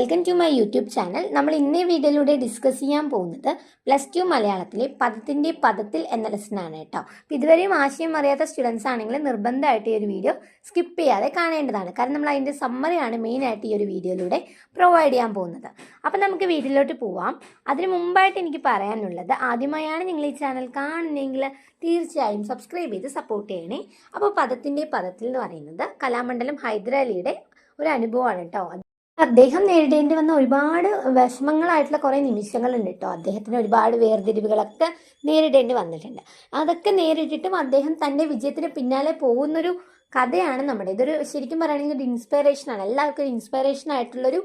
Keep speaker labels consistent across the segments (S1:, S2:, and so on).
S1: Welcome to my YouTube channel നമ്മൾ ഇന്നേ വീഡിയോയിലൂടെ ഡിസ്കസ് ചെയ്യാൻ പോകുന്നത് പ്ലസ് ടു മലയാളത്തിലെ പദത്തിന്റെ പദത്തിൽ എന്ന ലെസനാണ് കേട്ടോ. അപ്പോൾ ഇതുവരെയും ആശയം അറിയാത്ത സ്റ്റുഡൻസ് ആണെങ്കിൽ നിർബന്ധമായിട്ട് ഈ ഒരു വീഡിയോ സ്കിപ്പ് ചെയ്യാതെ കാണേണ്ടതാണ്. കാരണം നമ്മൾ അതിന്റെ സമ്മറിയാണ് മെയിനായിട്ട് ഈ ഒരു വീഡിയോയിലൂടെ പ്രൊവൈഡ് ചെയ്യാൻ പോകുന്നത്. അപ്പോൾ നമുക്ക് വീഡിയോയിലോട്ട് പോവാം. അതിന് മുമ്പായിട്ട് എനിക്ക് പറയാനുള്ളത് ആദ്യമായാണ് നിങ്ങൾ ഈ ചാനൽ കാണുന്നതെങ്കിൽ തീർച്ചയായും സബ്സ്ക്രൈബ് ചെയ്ത് സപ്പോർട്ട് ചെയ്യണേ. അപ്പോൾ പദത്തിന്റെ പദത്തിൽ എന്ന് പറയുന്നത് കലാമണ്ഡലം ഹൈദരാലിയുടെ ഒരു അനുഭവമാണ് കേട്ടോ. അദ്ദേഹം നേരിടേണ്ടി വന്ന ഒരുപാട് വിഷമങ്ങളായിട്ടുള്ള കുറേ നിമിഷങ്ങളുണ്ട് കേട്ടോ അദ്ദേഹത്തിന് ഒരുപാട് വേർതിരിവുകളൊക്കെ നേരിടേണ്ടി വന്നിട്ടുണ്ട്. അതൊക്കെ നേരിട്ടിട്ടും അദ്ദേഹം തന്റെ വിജയത്തിന് പിന്നാലെ പോകുന്നൊരു കഥയാണ് നമ്മുടെ. ഇതൊരു ശരിക്കും പറയുകയാണെങ്കിൽ ഒരു ഇൻസ്പിറേഷനാണ് എല്ലാവർക്കും ഒരു ഇൻസ്പിറേഷൻ ആയിട്ടുള്ളൊരു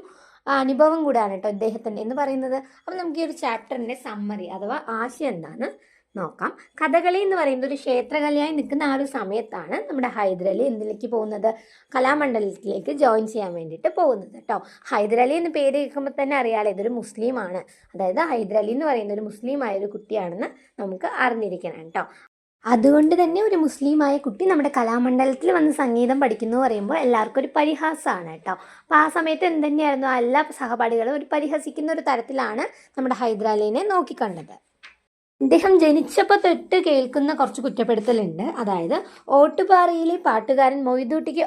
S1: അനുഭവം കൂടാണ് കേട്ടോ ഇദ്ദേഹത്തിന്റെ. എന്ന് പറയുന്നത് അപ്പോൾ നമുക്ക് ഈ ഒരു ചാപ്റ്ററിന്റെ സമ്മറി അഥവാ ആശയം എന്താണ്? നോക്കാം. കഥകളി എന്ന് പറയുന്നത് ഒരു ക്ഷേത്രകലയായി നിൽക്കുന്ന ആ ഒരു സമയത്താണ് നമ്മുടെ ഹൈദരലി എന്തിലേക്ക് പോകുന്നത്? കലാമണ്ഡലത്തിലേക്ക് ജോയിൻ ചെയ്യാൻ വേണ്ടിയിട്ട് പോകുന്നത് കേട്ടോ. ഹൈദരലി എന്ന് പേര് കേൾക്കുമ്പോൾ തന്നെ അറിയാലോ ഇതൊരു മുസ്ലിമാണ്. അതായത് ഹൈദരലി എന്ന് പറയുന്ന ഒരു മുസ്ലിം ആയ ഒരു കുട്ടിയാണെന്ന് നമുക്ക് അറിഞ്ഞിരിക്കണം കേട്ടോ. അതുകൊണ്ട് തന്നെ ഒരു മുസ്ലിമായ കുട്ടി നമ്മുടെ കലാമണ്ഡലത്തിൽ വന്ന് സംഗീതം പഠിക്കുന്നു പറയുമ്പോൾ എല്ലാവർക്കും ഒരു പരിഹാസമാണ് കേട്ടോ. അപ്പോൾ ആ സമയത്ത് എന്ത് എല്ലാ സഹപാഠികളും ഒരു പരിഹസിക്കുന്ന ഒരു തരത്തിലാണ് നമ്മുടെ ഹൈദരാലിനെ നോക്കിക്കണ്ടത്. ഇദ്ദേഹം ജനിച്ചപ്പോൾ തൊട്ട് കേൾക്കുന്ന കുറച്ച് കുറ്റപ്പെടുത്തലുണ്ട്. അതായത് ഓട്ടുപാറയിലെ പാട്ടുകാരൻ മൊയ്തൂട്ടിക്ക്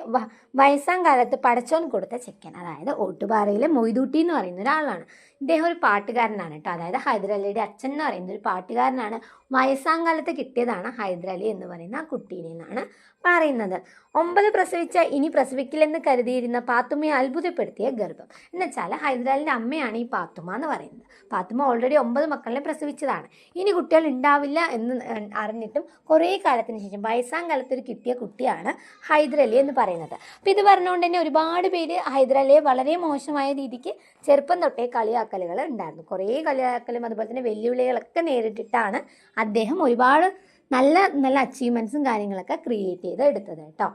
S1: വയസ്സാം കാലത്ത് പടച്ചോൻ കൊടുത്ത ചെക്കൻ. അതായത് ഓട്ടുപാറയിലെ മൊയ്തൂട്ടി എന്ന് പറയുന്ന ഒരാളാണ്. ഇദ്ദേഹം ഒരു പാട്ടുകാരനാണ് കേട്ടോ. അതായത് ഹൈദരലിയുടെ അച്ഛൻ എന്ന് പറയുന്ന ഒരു പാട്ടുകാരനാണ് വയസ്സാം കാലത്ത് കിട്ടിയതാണ് ഹൈദരലി എന്ന് പറയുന്ന ആ കുട്ടീനെ എന്നാണ് പറയുന്നത്. ഒമ്പത് പ്രസവിച്ച ഇനി പ്രസവിക്കില്ലെന്ന് കരുതിയിരുന്ന പാത്തുമ്മയെ അത്ഭുതപ്പെടുത്തിയ ഗർഭം. എന്നുവെച്ചാൽ ഹൈദരാലിന്റെ അമ്മയാണ് ഈ പാത്തുമ്മ എന്ന് പറയുന്നത്. പാത്തുമ്മ ഓൾറെഡി ഒമ്പത് മക്കളെ പ്രസവിച്ചതാണ്. ഇനി കുട്ടികൾ ഉണ്ടാവില്ല എന്ന് അറിഞ്ഞിട്ടും കുറേ കാലത്തിന് ശേഷം വയസ്സാം കാലത്ത് ഒരു കിട്ടിയ കുട്ടിയാണ് ഹൈദരലി എന്ന് പറയുന്നത്. അപ്പോൾ ഇത് പറഞ്ഞുകൊണ്ട് തന്നെ ഒരുപാട് പേര് ഹൈദരലിയെ വളരെ മോശമായ രീതിക്ക് ചെറുപ്പം തൊട്ടേ കളിയാക്കലുകൾ ഉണ്ടായിരുന്നു. കുറേ കളിയാക്കലും അതുപോലെ തന്നെ വെല്ലുവിളികളൊക്കെ നേരിട്ടിട്ടാണ് അദ്ദേഹം ഒരുപാട് നല്ല നല്ല അച്ചീവ്മെന്റ്സും കാര്യങ്ങളൊക്കെ ക്രിയേറ്റ് ചെയ്ത് എടുത്തത് കേട്ടോ.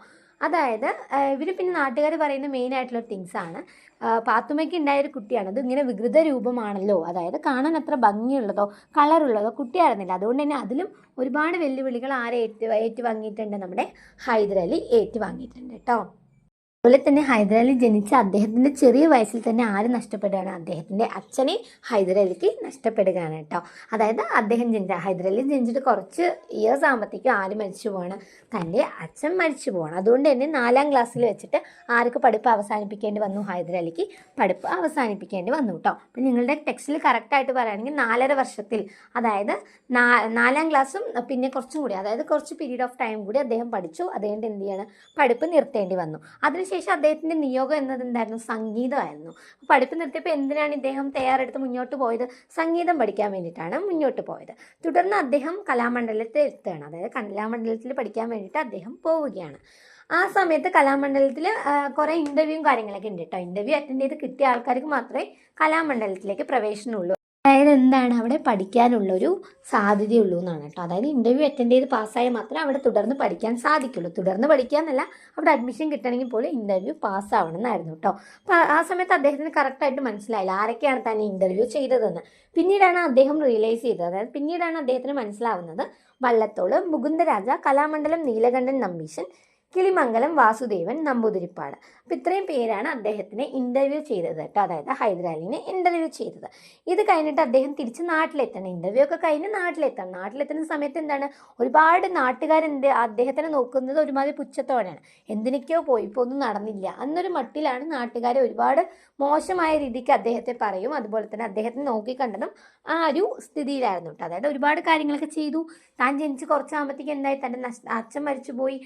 S1: അതായത് ഇവർ പിന്നെ നാട്ടുകാർ പറയുന്ന മെയിൻ ആയിട്ടുള്ള തിങ്സ് ആണ്. പാത്തുമ്മയ്ക്ക് ഉണ്ടായ ഒരു കുട്ടിയാണ്. അത് ഇങ്ങനെ വികൃത രൂപമാണല്ലോ. അതായത് കാണാൻ അത്ര ഭംഗിയുള്ളതോ കളറുള്ളതോ കുട്ടിയായിരുന്നില്ല. അതുകൊണ്ട് തന്നെ അതിലും ഒരുപാട് വെല്ലുവിളികൾ ആരെ ഏറ്റു ഏറ്റുവാങ്ങിയിട്ടുണ്ട് നമ്മുടെ ഹൈദരലി ഏറ്റുവാങ്ങിയിട്ടുണ്ട് കേട്ടോ അതുപോലെ തന്നെ ഹൈദരാലി ജനിച്ച അദ്ദേഹത്തിന്റെ ചെറിയ വയസ്സിൽ തന്നെ ആര് നഷ്ടപ്പെടുകയാണ്? അദ്ദേഹത്തിന്റെ അച്ഛനെ ഹൈദരാലിക്ക് നഷ്ടപ്പെടുകയാണ് കേട്ടോ. അതായത് അദ്ദേഹം ജനിച്ച ഹൈദരാലി ജനിച്ചിട്ട് കുറച്ച് ഇയേഴ്സ് ആകുമ്പോഴത്തേക്കും ആര് മരിച്ചു പോവാണ്? തന്റെ അച്ഛൻ മരിച്ചു പോവാണ്. അതുകൊണ്ട് തന്നെ നാലാം ക്ലാസ്സിൽ വെച്ചിട്ട് ആർക്ക് പഠിപ്പ് അവസാനിപ്പിക്കേണ്ടി വന്നു? ഹൈദരാലിക്ക് പഠിപ്പ് അവസാനിപ്പിക്കേണ്ടി വന്നു കേട്ടോ. അപ്പം നിങ്ങളുടെ ടെക്സ്റ്റിൽ കറക്റ്റായിട്ട് പറയുകയാണെങ്കിൽ നാലര വർഷത്തിൽ അതായത് നാലാം ക്ലാസ്സും പിന്നെ കുറച്ചും കൂടി അതായത് കുറച്ച് പീരീഡ് ഓഫ് ടൈം കൂടി അദ്ദേഹം പഠിച്ചു. അദ്ദേഹം എന്ത് ചെയ്യാണ്? പഠിപ്പ് നിർത്തേണ്ടി വന്നു. അതിനുശേഷം അദ്ദേഹത്തിന്റെ നിയോഗം എന്നത് എന്തായിരുന്നു സംഗീതമായിരുന്നു പഠിപ്പ് നിർത്തിയപ്പോൾ എന്തിനാണ് ഇദ്ദേഹം തയ്യാറെടുത്ത് മുന്നോട്ട് പോയത്? സംഗീതം പഠിക്കാൻ വേണ്ടിയിട്ടാണ് മുന്നോട്ട് പോയത്. തുടർന്ന് അദ്ദേഹം കലാമണ്ഡലത്തിൽ എത്തുകയാണ്. അതായത് കലാമണ്ഡലത്തിൽ പഠിക്കാൻ വേണ്ടിയിട്ട് അദ്ദേഹം പോവുകയാണ്. ആ സമയത്ത് കലാമണ്ഡലത്തിൽ കുറേ ഇന്റർവ്യൂവും കാര്യങ്ങളൊക്കെ ഉണ്ട് കേട്ടോ. ഇന്റർവ്യൂ അറ്റൻഡ് ചെയ്ത് കിട്ടിയ ആൾക്കാർക്ക് മാത്രമേ കലാമണ്ഡലത്തിലേക്ക് പ്രവേശനമുള്ളൂ അതായത് എന്താണ് അവിടെ പഠിക്കാനുള്ളൊരു സാധ്യതയുള്ളൂ എന്നാണ് കേട്ടോ. അതായത് ഇന്റർവ്യൂ അറ്റൻഡ് ചെയ്ത് പാസ്സായാൽ മാത്രമേ അവിടെ തുടർന്ന് പഠിക്കാൻ സാധിക്കുള്ളൂ. തുടർന്ന് പഠിക്കാന്നല്ല അവിടെ അഡ്മിഷൻ കിട്ടണമെങ്കിൽ പോലും ഇന്റർവ്യൂ പാസ്സാവണം എന്നായിരുന്നു കേട്ടോ. അപ്പോൾ ആ സമയത്ത് അദ്ദേഹത്തിന് കറക്റ്റായിട്ട് മനസ്സിലായില്ല. ആരൊക്കെയാണ് തന്നെ ഇന്റർവ്യൂ ചെയ്തതെന്ന്. പിന്നീടാണ് അദ്ദേഹം റിയലൈസ് ചെയ്തത്. അതായത് പിന്നീടാണ് അദ്ദേഹത്തിന് മനസ്സിലാവുന്നത് വള്ളത്തോൾ മുകുന്ദരാജ കലാമണ്ഡലം നീലകണ്ഠൻ നമ്പീശൻ കിളിമംഗലം വാസുദേവൻ നമ്പൂതിരിപ്പാട്. അപ്പോൾ ഇത്രയും പേരാണ് അദ്ദേഹത്തിനെ ഇന്റർവ്യൂ ചെയ്തത് കേട്ടോ. അതായത് ഹൈദരാലിനെ ഇന്റർവ്യൂ ചെയ്തത്. ഇത് കഴിഞ്ഞിട്ട് അദ്ദേഹം തിരിച്ച് നാട്ടിലെത്തണം. ഇന്റർവ്യൂ ഒക്കെ കഴിഞ്ഞ് നാട്ടിലെത്തണം. നാട്ടിലെത്തുന്ന സമയത്ത് എന്താണ്? ഒരുപാട് നാട്ടുകാരെന്ത് അദ്ദേഹത്തിനെ നോക്കുന്നത് ഒരുമാതിരി പുച്ഛത്തോടെയാണ്. എന്തിനൊക്കെയോ പോയി ഇപ്പോൾ ഒന്നും നടന്നില്ല. അന്നൊരു മട്ടിലാണ് നാട്ടുകാരെ ഒരുപാട് മോശമായ രീതിക്ക് അദ്ദേഹത്തെ പറയും. അതുപോലെ തന്നെ അദ്ദേഹത്തെ നോക്കിക്കണ്ടതും ആ ഒരു സ്ഥിതിയിലായിരുന്നു കേട്ടോ. അതായത് ഒരുപാട് കാര്യങ്ങളൊക്കെ ചെയ്തു. താൻ ജനിച്ച് കുറച്ചാകുമ്പോഴത്തേക്ക് എന്തായി? തന്റെ അച്ഛൻ മരിച്ചു പോയി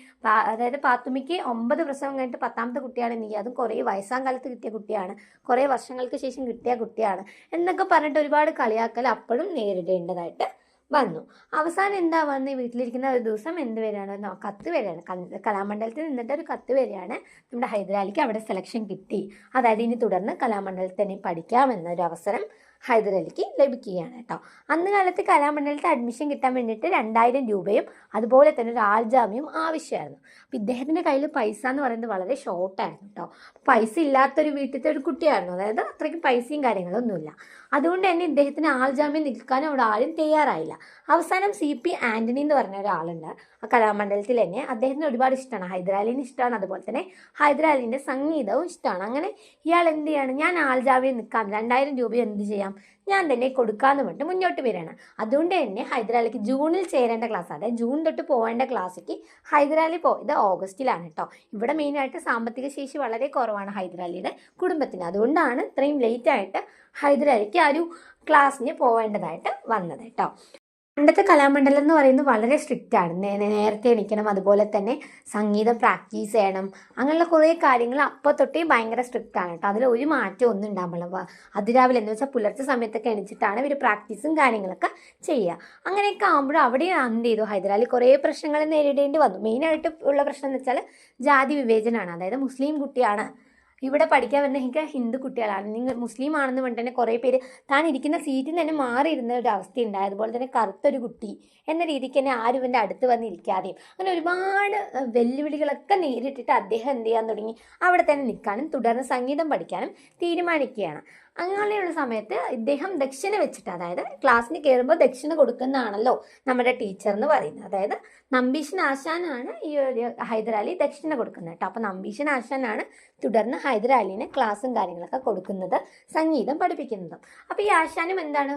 S1: അതായത് പാത്തുമ്മയ്ക്ക് ഒമ്പത് പ്രസവം കഴിഞ്ഞിട്ട് പത്താമത്തെ കുട്ടിയാണ് നീ. അതും കുറേ വയസ്സാം കാലത്ത് കിട്ടിയ കുട്ടിയാണ്. കുറേ വർഷങ്ങൾക്ക് ശേഷം കിട്ടിയ കുട്ടിയാണ്. എന്നൊക്കെ പറഞ്ഞിട്ട് ഒരുപാട് കളിയാക്കൽ അപ്പോഴും നേരിടേണ്ടതായിട്ട് വന്നു. അവസാനം എന്താ വന്ന് വീട്ടിലിരിക്കുന്ന ഒരു ദിവസം എന്ത് വരികയാണ് കത്ത് വരികയാണ് കലാമണ്ഡലത്തിൽ നിന്നിട്ട് ഒരു കത്ത് വരികയാണ് നമ്മുടെ ഹൈദരാലിക്ക് അവിടെ സെലക്ഷൻ കിട്ടി. അതായത് ഇനി തുടർന്ന് കലാമണ്ഡലത്തിൽ തന്നെ പഠിക്കാമെന്നൊരു അവസരം ഹൈദരലിക്ക് ലഭിക്കുകയാണ് കേട്ടോ. അന്ന് കാലത്ത് കലാമണ്ഡലത്തിൽ അഡ്മിഷൻ കിട്ടാൻ വേണ്ടിയിട്ട് രണ്ടായിരം രൂപയും അതുപോലെ തന്നെ ഒരു ആൾജാമ്യം ആവശ്യമായിരുന്നു. അപ്പോൾ ഇദ്ദേഹത്തിന്റെ കയ്യിൽ പൈസ എന്ന് പറയുന്നത് വളരെ ഷോർട്ടായിരുന്നു കേട്ടോ. പൈസ ഇല്ലാത്തൊരു വീട്ടിലത്തെ ഒരു കുട്ടിയായിരുന്നു. അതായത് അത്രയ്ക്ക് പൈസയും കാര്യങ്ങളൊന്നുമില്ല. അതുകൊണ്ട് തന്നെ ഇദ്ദേഹത്തിന് ആൾജാമ്യം നിൽക്കാനും അവിടെ ആരും തയ്യാറായില്ല. അവസാനം സി പി ആന്റണി എന്ന് പറഞ്ഞ ഒരാളുണ്ട്. ആ കലാമണ്ഡലത്തിൽ തന്നെ അദ്ദേഹത്തിന് ഒരുപാട് ഇഷ്ടമാണ്. ഹൈദരാലിന് ഇഷ്ടമാണ്. അതുപോലെ തന്നെ ഹൈദരാലിന്റെ സംഗീതവും ഇഷ്ടമാണ്. അങ്ങനെ ഇയാൾ എന്ത് ചെയ്യാണ്? ഞാൻ ആൾജാമ്യം നിൽക്കാം. രണ്ടായിരം രൂപ എന്ത് ചെയ്യാം? ഞാൻ തന്നെ കൊടുക്കാമെന്ന് പറഞ്ഞിട്ട് മുന്നോട്ട് വരികയാണ്. അതുകൊണ്ട് തന്നെ ഹൈദരാലിക്ക് ജൂണിൽ ചേരേണ്ട ക്ലാസ് അതായത് ജൂൺ തൊട്ട് പോകേണ്ട ക്ലാസ്സിക്ക് ഹൈദരാലി പോ ഇത് ഓഗസ്റ്റിലാണ് കേട്ടോ ഇവിടെ മെയിനായിട്ട് സാമ്പത്തിക ശേഷി വളരെ കുറവാണ് ഹൈദരാലിയുടെ കുടുംബത്തിന്. അതുകൊണ്ടാണ് ഇത്രയും ലേറ്റ് ആയിട്ട് ഹൈദരാലിക്ക് ആ ഒരു ക്ലാസ്സിന് പോവേണ്ടതായിട്ട് വന്നത് കേട്ടോ പണ്ടത്തെ കലാമണ്ഡലം എന്ന് പറയുന്നത് വളരെ സ്ട്രിക്റ്റ് ആണ്. നേരത്തെ എണീക്കണം അതുപോലെ തന്നെ സംഗീതം പ്രാക്ടീസ് ചെയ്യണം അങ്ങനെയുള്ള കുറേ കാര്യങ്ങൾ അപ്പോൾ തൊട്ടേ ഭയങ്കര സ്ട്രിക്റ്റ് ആണ് കേട്ടോ. അതിൽ ഒരു മാറ്റം ഒന്നും ഉണ്ടാകുമ്പോൾ അതിരാവിലെ എന്ന് വെച്ചാൽ പുലർച്ചെ സമയത്തൊക്കെ എണീച്ചിട്ടാണ് ഇവർ പ്രാക്ടീസും കാര്യങ്ങളൊക്കെ ചെയ്യുക. അങ്ങനെയൊക്കെ ആകുമ്പോൾ അവിടെ എന്ത് ചെയ്തു? ഹൈദരാലി കുറേ പ്രശ്നങ്ങൾ നേരിടേണ്ടി വന്നു. മെയിനായിട്ട് ഉള്ള പ്രശ്നം എന്ന് വെച്ചാൽ ജാതി വിവേചനമാണ് അതായത് മുസ്ലിം കുട്ടിയാണ് ഇവിടെ പഠിക്കാൻ വരുന്ന എനിക്ക് ഹിന്ദു കുട്ടികളാണ്. നിങ്ങൾ മുസ്ലിം ആണെന്ന് പറഞ്ഞിട്ട് തന്നെ കുറേ പേര് താൻ ഇരിക്കുന്ന സീറ്റിൽ തന്നെ മാറിയിരുന്ന ഒരു അവസ്ഥ ഉണ്ടായത് അതുപോലെ തന്നെ കറുത്തൊരു കുട്ടി എന്ന രീതിക്ക് തന്നെ ആരും ഇവന്റെ അടുത്ത് വന്ന് ഇരിക്കാതെയും അങ്ങനെ ഒരുപാട് വെല്ലുവിളികളൊക്കെ നേരിട്ടിട്ട് അദ്ദേഹം എന്ത് ചെയ്യാൻ തുടങ്ങി? അവിടെ തന്നെ നിൽക്കാനും തുടർന്ന് സംഗീതം പഠിക്കാനും തീരുമാനിക്കുകയാണ്. അങ്ങനെയുള്ള സമയത്ത് ഇദ്ദേഹം ദക്ഷിണ വെച്ചിട്ട് അതായത് ക്ലാസ്സിന് കയറുമ്പോൾ ദക്ഷിണ കൊടുക്കുന്നതാണല്ലോ നമ്മുടെ ടീച്ചർ എന്ന് പറയുന്നത്. അതായത് നമ്പീഷൻ ആശാനാണ് ഈ ഒരു ഹൈദരാലി ദക്ഷിണ കൊടുക്കുന്നത് കേട്ടോ. അപ്പോൾ നമ്പീഷൻ ആശാനാണ് തുടർന്ന് ഹൈദരാലിന് ക്ലാസ്സും കാര്യങ്ങളൊക്കെ കൊടുക്കുന്നത് സംഗീതം പഠിപ്പിക്കുന്നതും. അപ്പോൾ ഈ ആശാനും എന്താണ്?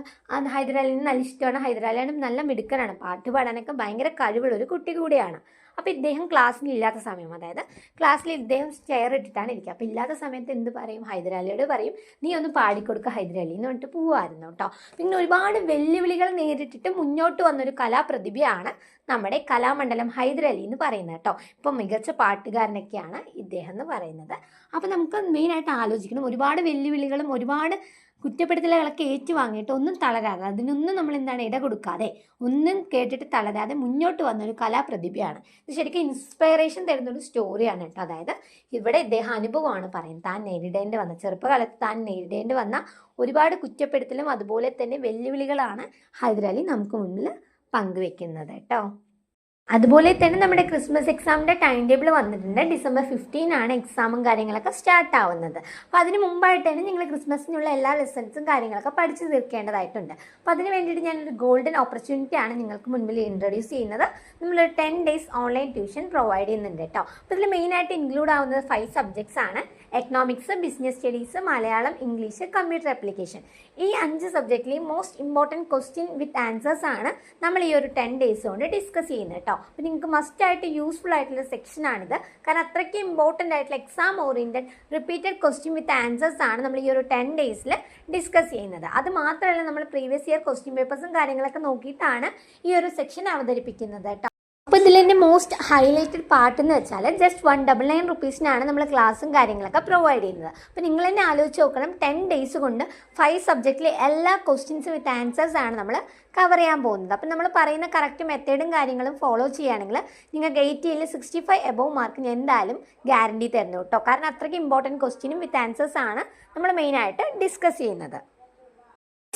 S1: ഹൈദരാലിന് നല്ല ഇഷ്ടമാണ്. ഹൈദരാലിയാണ് നല്ല മിടുക്കനാണ്. പാട്ട് പാടാനൊക്കെ ഭയങ്കര കഴിവുള്ള ഒരു കുട്ടി കൂടിയാണ്. അപ്പോൾ ഇദ്ദേഹം ക്ലാസ്സിൽ ഇല്ലാത്ത സമയം അതായത് ക്ലാസ്സിൽ ഇദ്ദേഹം ചെയർ ഇട്ടിട്ടാണ് ഇരിക്കുക. അപ്പോൾ ഇല്ലാത്ത സമയത്ത് എന്ത് പറയും? ഹൈദരാലിയോട് പറയും നീ ഒന്ന് പാടിക്കൊടുക്കുക ഹൈദരാലി എന്ന് പറഞ്ഞിട്ട് പോവായിരുന്നു കേട്ടോ പിന്നെ ഒരുപാട് വെല്ലുവിളികൾ നേരിട്ടിട്ട് മുന്നോട്ട് വന്നൊരു കലാപ്രതിഭയാണ് നമ്മുടെ കലാമണ്ഡലം ഹൈദരാലി എന്ന് പറയുന്നത് കേട്ടോ ഇപ്പം മികച്ച പാട്ടുകാരനൊക്കെയാണ് ഇദ്ദേഹം എന്ന് പറയുന്നത്. അപ്പോൾ നമുക്ക് മെയിനായിട്ട് ആലോചിക്കണം. ഒരുപാട് വെല്ലുവിളികളും ഒരുപാട് കുറ്റപ്പെടുത്തലുകളൊക്കെ ഏറ്റുവാങ്ങിയിട്ട് ഒന്നും തളരാതെ അതിനൊന്നും നമ്മൾ എന്താണ് ഇട കൊടുക്കാതെ ഒന്നും കേട്ടിട്ട് തളരാതെ മുന്നോട്ട് വന്ന ഒരു കലാപ്രതിഭയാണ്. ഇത് ശരിക്കും ഇൻസ്പയറേഷൻ തരുന്ന ഒരു സ്റ്റോറിയാണ് കേട്ടോ. അതായത് ഇവിടെ ഇദ്ദേഹം അനുഭവമാണ് പറയുന്നത്. താൻ നേരിടേണ്ടി വന്ന ചെറുപ്പകാലത്ത് താൻ നേരിടേണ്ടി വന്ന ഒരുപാട് കുറ്റപ്പെടുത്തലും അതുപോലെ തന്നെ വെല്ലുവിളികളാണ് ഹൈദരാലി നമുക്ക് മുന്നിൽ പങ്കുവെക്കുന്നത് കേട്ടോ. അതുപോലെ തന്നെ നമ്മുടെ ക്രിസ്മസ് എക്സാമിന്റെ ടൈം ടേബിൾ വന്നിട്ടുണ്ട്. ഡിസംബർ ഫിഫ്റ്റീൻ ആണ് എക്സാമും കാര്യങ്ങളൊക്കെ സ്റ്റാർട്ട് ആവുന്നത്. അപ്പോൾ അതിന് മുമ്പായിട്ട് തന്നെ നിങ്ങൾ ക്രിസ്മസിനുള്ള എല്ലാ ലെസൺസും കാര്യങ്ങളൊക്കെ പഠിച്ചു തീർക്കേണ്ടതായിട്ടുണ്ട്. അപ്പോൾ അതിന് വേണ്ടിയിട്ട് ഞാനൊരു ഗോൾഡൻ ഓപ്പർച്യൂണിറ്റി ആണ് നിങ്ങൾക്ക് മുൻപിൽ ഇൻട്രൊഡ്യൂസ് ചെയ്യുന്നത്. നമ്മൾ ten days online tuition provide ചെയ്യുന്നുണ്ട് കേട്ടോ. അപ്പോൾ ഇതിൽ മെയിനായിട്ട് ഇൻക്ലൂഡ് ആവുന്നത് ഫൈവ് സബ്ജക്ട്സ് ആണ്. Economics business studies Malayalam English computer application ഈ അഞ്ച് സബ്ജക്റ്റിലെയും most important question with answers ആണ് നമ്മൾ ഈ ഒരു ടെൻ ഡേയ്സ് കൊണ്ട് ഡിസ്കസ് ചെയ്യുന്നത് കേട്ടോ അപ്പോൾ നിങ്ങൾക്ക് മസ്റ്റ് ആയിട്ട് യൂസ്ഫുൾ ആയിട്ടുള്ള സെക്ഷനാണിത് കാരണം അത്രയ്ക്ക് ഇമ്പോർട്ടന്റ് ആയിട്ടുള്ള exam oriented repeated question with answers ആണ് നമ്മൾ ഈ ഒരു ടെൻ ഡേയ്സിൽ ഡിസ്കസ് ചെയ്യുന്നത്. അത് മാത്രമല്ല നമ്മൾ പ്രീവിയസ് ഇയർ ക്വസ്റ്റ്യൻ പേപ്പേഴ്സും കാര്യങ്ങളൊക്കെ നോക്കിയിട്ടാണ് ഈ ഒരു സെക്ഷൻ അവതരിപ്പിക്കുന്നത് കേട്ടോ അപ്പോൾ ഇതിൽ എന്റെ മോസ്റ്റ് ഹൈലൈറ്റഡ് പാർട്ട് എന്ന് വെച്ചാൽ ജസ്റ്റ് വൺ ഡബിൾ നയൻ റുപ്പീസിനാണ് നമ്മൾ ക്ലാസ്സും കാര്യങ്ങളൊക്കെ പ്രൊവൈഡ് ചെയ്യുന്നത്. അപ്പോൾ നിങ്ങൾ തന്നെ ആലോചിച്ച് നോക്കണം ടെൻ ഡേയ്സ് കൊണ്ട് ഫൈവ് സബ്ജക്റ്റിലെ എല്ലാ ക്വസ്റ്റ്യൻസ് വിത്ത് ആൻസേഴ്സ് ആണ് നമ്മൾ കവർ ചെയ്യാൻ പോകുന്നത്. അപ്പോൾ നമ്മൾ പറയുന്ന കറക്റ്റ് മെത്തേഡും കാര്യങ്ങളും ഫോളോ ചെയ്യുകയാണെങ്കിൽ നിങ്ങൾക്ക് എയ്റ്റിയിൽ സിക്സ്റ്റി ഫൈവ് എബോവ് മാർക്ക് എന്തായാലും ഗ്യാരണ്ടി തരുന്നു കേട്ടോ. കാരണം അത്രയ്ക്ക് ഇമ്പോർട്ടന്റ് ക്വസ്റ്റ്യനും വിത്ത് ആൻസേഴ്സ് ആണ് നമ്മൾ മെയിനായിട്ട് ഡിസ്കസ് ചെയ്യുന്നത്.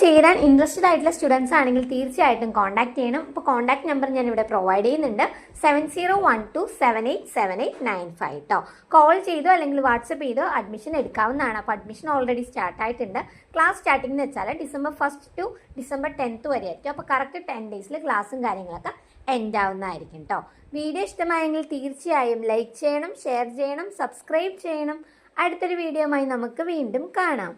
S1: ചേരാൻ ഇൻട്രസ്റ്റഡ് ആയിട്ടുള്ള സ്റ്റുഡൻസ് ആണെങ്കിൽ തീർച്ചയായിട്ടും കോൺടാക്ട് ചെയ്യണം. ഇപ്പോൾ കോൺടാക്ട് നമ്പർ ഞാൻ ഇവിടെ പ്രൊവൈഡ് ചെയ്യുന്നുണ്ട്. Seven zero one two seven eight seven eight nine five കേട്ടോ കോൾ ചെയ്തോ അല്ലെങ്കിൽ വാട്സപ്പ് ചെയ്തോ അഡ്മിഷൻ എടുക്കാവുന്നതാണ്. അപ്പോൾ അഡ്മിഷൻ ഓൾറെഡി സ്റ്റാർട്ട് ആയിട്ടുണ്ട്. ക്ലാസ് സ്റ്റാർട്ടിംഗ് എന്ന് വെച്ചാൽ December first to December tenth വരെ ആയിരിക്കും. അപ്പോൾ കറക്റ്റ് ടെൻ ഡേയ്സിൽ ക്ലാസ്സും കാര്യങ്ങളൊക്കെ എൻഡ് ആവുന്നതായിരിക്കും കേട്ടോ വീഡിയോ ഇഷ്ടമായെങ്കിൽ തീർച്ചയായും ലൈക്ക് ചെയ്യണം ഷെയർ ചെയ്യണം സബ്സ്ക്രൈബ് ചെയ്യണം. അടുത്തൊരു വീഡിയോയുമായി നമുക്ക് വീണ്ടും കാണാം.